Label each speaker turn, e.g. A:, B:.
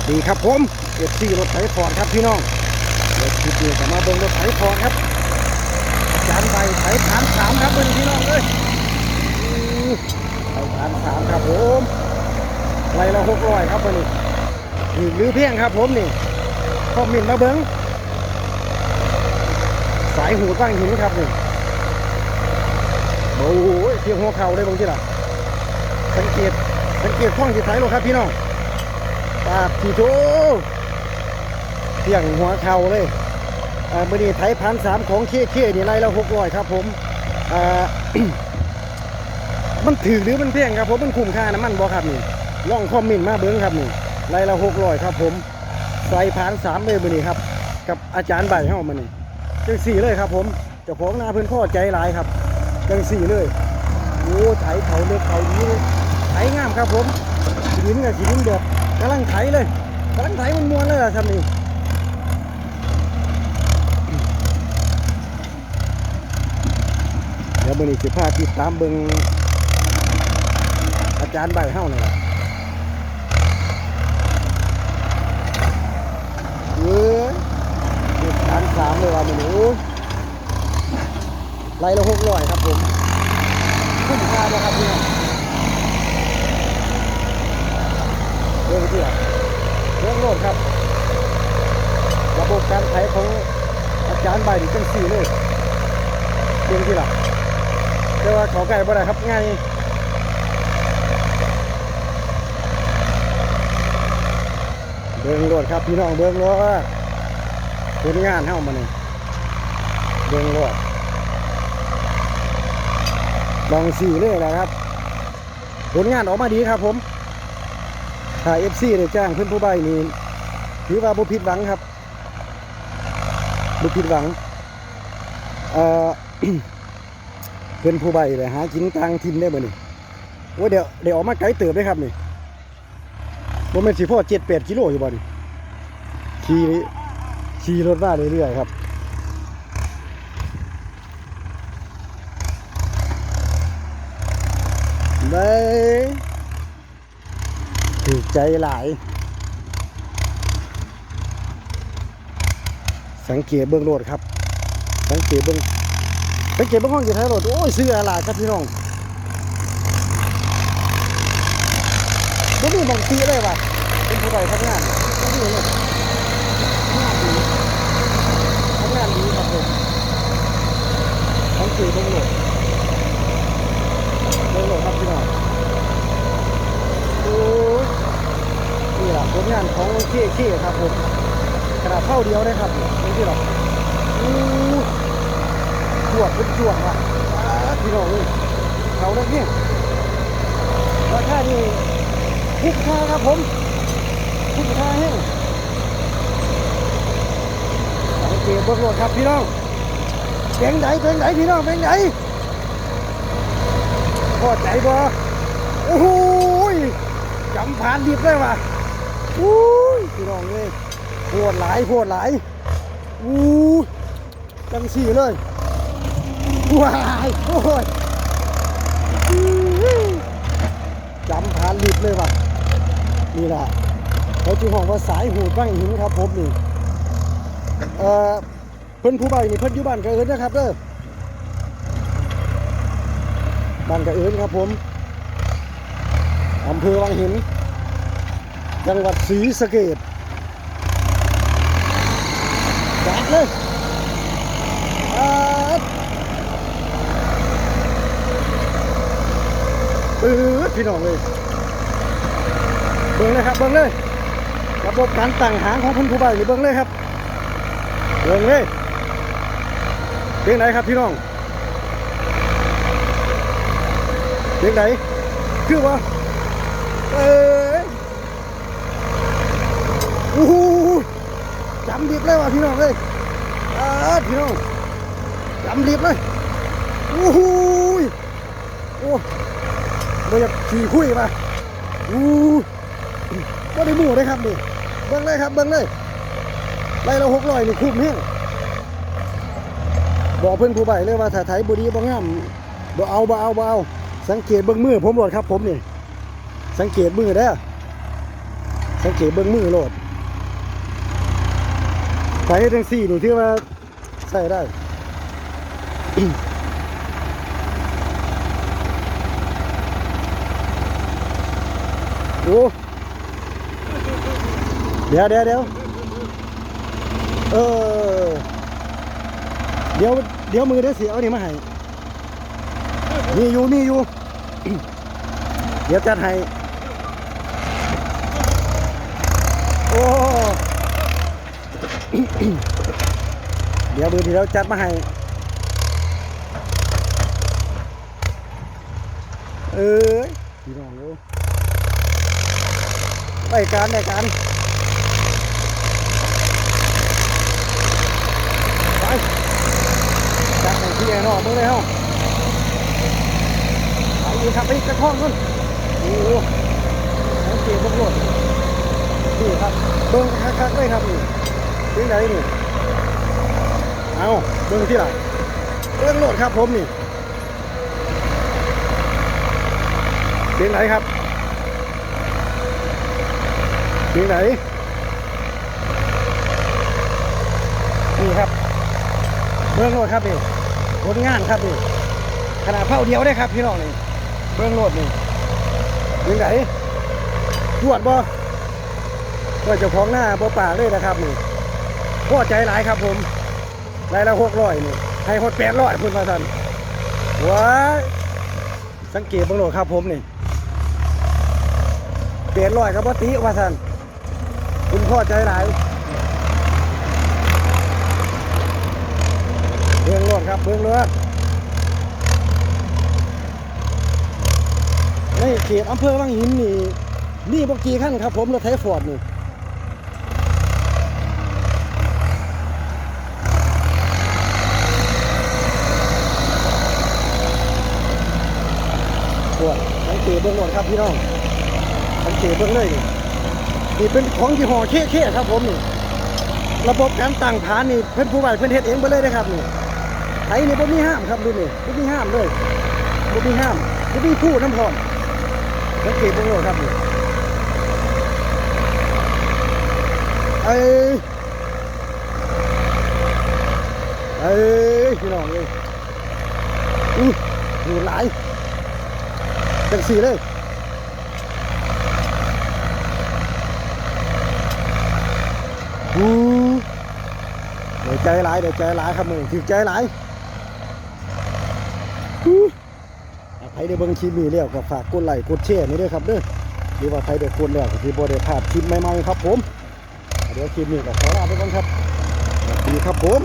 A: วัสดีครับผมเอฟซีรถไถฟอร์ดครับพี่น้องเดี๋ยวคลิปนี้จะมาเบิ่งรถไถฟอร์ดครับอาจานใบไถฐานสามครับเบิ่งพี่น้องเลยไถฐานสามครับผมไรละหกร้อยครับวันนี้นี่หรือเพียงครับผมนี่คอมเมนต์มาเบิ่งสายหูตั้งหินครับนี่โอ้ยเพียงหัวเข่าได้บางทีล่ะสังเกตสังเกตข้องที่ไถรถครับพี่น้อง ทีโถเที่ยงหัวเข่าเลยอ่ามื่อนี้ไทยพันสามของเคเคนี่ไรละหกร้อยครับผมอ่ามันถือหรือมันแพงครับผมมันคุ้มค่าน้ำมันบ่ครับนี่ล่องคอมเมนต์มาเบิ้งครับนี่ไรละหกร้อยครับผมใส่พันสามเลยมื่อนี้ครับ กับอาจารย์ใบเข้ามานี่จังสี่เลยครับผมเจ้าของนาเพิ่นพ่อใจหลายครับจังสี่เลยโอ้ไถเขาเล็กเขาดีเลยไถงามครับผมดินกับดินแบบ กำลังไถเลยกำลังไถมันมวนเลยอะครับนี่เดี๋ยวมือนี้สิพาติดตามเบิงอาจารย์ใบเฮ้านี่แหละเอ้ยเด็กการสามเลยว่ามือนี้โอ้ยไล่ละหกร้อยครับผมคุ้มค่าบ่ครับพี่น้อ เรื่องที่อะเรื่องโลดครับ ระบบการไถของอาจารย์ใบนี่จังสี่เลยเรื่องที่หละแต่ว่าเขาไก่บ่ได้ครับง่ายเบิ่งโลดครับพี่น้องเบิ่งโลดผลงานเฮ้ามาเนี่ยเบิ่งโลดลองสี่เลยนะครับ ผลงานออกมาดีครับผม ถ้าเอฟซีได้จ้างเพื่อนผู้ใบนี่ถือว่าบุผิดหวังครับบุผิดหวังเพื่อนผู้ใบเลยหากินกลางทินได้บ่นี่ว่าเดี๋ยวเดี๋ยวออกมาไกลเติบได้ครับนี่บ่แม่นสิพ่อเจ็ดแปดกิโลอยู่บ่นี่ขี่ขี่รถมาเรื่อยๆครับได้ ถูกใจหลาย สังเกตเบื้องโลดครับ สังเกตเบื้องสังเกตเบื้องห้องอยู่ท้ายรถโอ้ยซื้ออะไรครับพี่น้องบ่มีบางทีเลยว่ะเป็นผู้ใดทำงานบ่มีเลยทำงานดีทำงานดีครับผมสังเกตเบื้องโลดเบื้องโลดครับพี่น้อง โอ้ยนี่แหละผลงานของเคเคครับผม ขนาดเท่าเดียวได้ครับนี่ที่หรอกอู้จวดเป็นจวดว่ะพี่น้องนี่เขาได้เนี่ยราคานี่คุ้มค่าครับผมคุ้มค่าแห้งสังเกตเบื้องโลดครับพี่น้องเป็นไหนเป็นไหนพี่น้องเป็นไหนพอใจบ่โอ้โหยจำผ่านดิบได้ป่ะอู้ยพี่น้องเลย โหดหลายโหดหลายอู้ยจังสี่เลยว้ายโอ้ยอื้อจำผ่านดิบเลยว่ะนี่แหละเขาจีห้องว่าสายหูดบ้างหินครับผมนี่เอ่อเพิ่นผู้ใบนี่เพิ่นอยู่บ้านกระเอินนะครับเด้อบ้านกระเอินครับผมอำเภอวังหินจังหวัดศรีสะเกดจั ดเลยจัดปื๊ดพี่น้องเลยเบิ่งเลยครับเบิ่งเลยระบบการตั้งหางของคุณผู้ใบนี่เบิ่งเลยครับเบิ่งเลยเพลงไหนครับพี่น้องเพลงไหนคือว่าเอ้ยโอ้โหจำรีบเลยว่ะพี่น้องเลย อ่าพี่น้องจำรีบเลยโอ้โหโอ้ไม่อยากขี่คุยมาโอ้ก็ได้หมู่เลยครับนี่เบิ้งเลยครับเบิ้งเลยไล่เราหกร้อยนี่คุ้มเฮี้ยงบอกเพื่อนผู้ใบเลยว่าถ้าไทยบุรีบ่งามบ่เอาบ่เอาบ่เอาสังเกตเบิ้งมือผมโหมดครับผมนี่สังเกตมือได้สังเกตเบิ้งมือโหลด ไปทั้งสี่ดูที่ว่าใส่ได้โอ้เดี๋ยวเดี๋ยวเดี๋ยวเออเดี๋ยวเดี๋ยวมือเดี๋ยวเสียเอานี่มาให้มีอยู่มีอยู่ เดี๋ยวจัดให้โอ้ เดี๋ยวมือที่เราจัดมาให้ เอ้ยพี่น้องเอ้ยได้การได้การไปจัดให้พี่แอนออกมึงเลยเฮาไปอีกครับไปกระท่องนู่นโอ้โหสังเกตพวกรถนี่ครับเบิ้งคักๆเลยครับนี่ ถึงไหนนี่ เอาเบิ้งที่ไหนเบิ้งรถครับผมนี่เสียงไหนครับเสียงไหน นี่ครับเบื้องโลดครับนี่ผลงานครับนี่ ขนาดเผาเดียวได้ครับพี่น้องนี่เบื้องโลดนี่เสียงไหนตรวจบ่ก็เจ้าของหน้าบ่ป่ากเลยนะครับนี่ พอใจหลายครับผมรายละหกร้อยนี่ให้หดแปดร้อยคุณมาทันว้าสังเกตบื้องโลดครับผมนี่เปลี่ยนร้อยกับปติว่าท่านคุณพ่อใจหลายเบื้องรถครับเบื้องรถในเขตอำเภอวังหินนี่นี่บกี่ขั้นครับผมรถไถฟอร์ดนี่ปวดสัง เบื้องรถครับพี่น้องสังเกตเบิ่งเลยนี่นี่เป็นของยี่ห้อเคเคครับผมนี่ระบบการตั้งฐานนี่เพิ่นผู้ใหญ่เพิ่นเฮ็ดเองไปเลยนะครับนี่ไถนี่บ่มีห้ามครับดูนี่บ่มีห้ามเลยบ่มีห้ามบ่มีผู้น้ำพรสังเกตเบิ่งเลยครับนี่เอ้ยเอ้ยพี่น้องเอ้ยอู้หูหลาย จังสี่เลยอืมเดี๋ยวใจหลายเดี๋ยวใจหลายครับมึงถือใจหลายอู้อะใครได้เบิ่งคลิปนี้แล้วก็ฝากกดไลค์กดแชร์นี่ด้วยครับเด้อหรือว่าใครได้กดแล้วก็ที่บ่ได้พลาดคลิปใหม่ๆครับ ผมเดี๋ยวคลิปนี้ก็ขอลาไปก่อนครับสวัสดีครับผม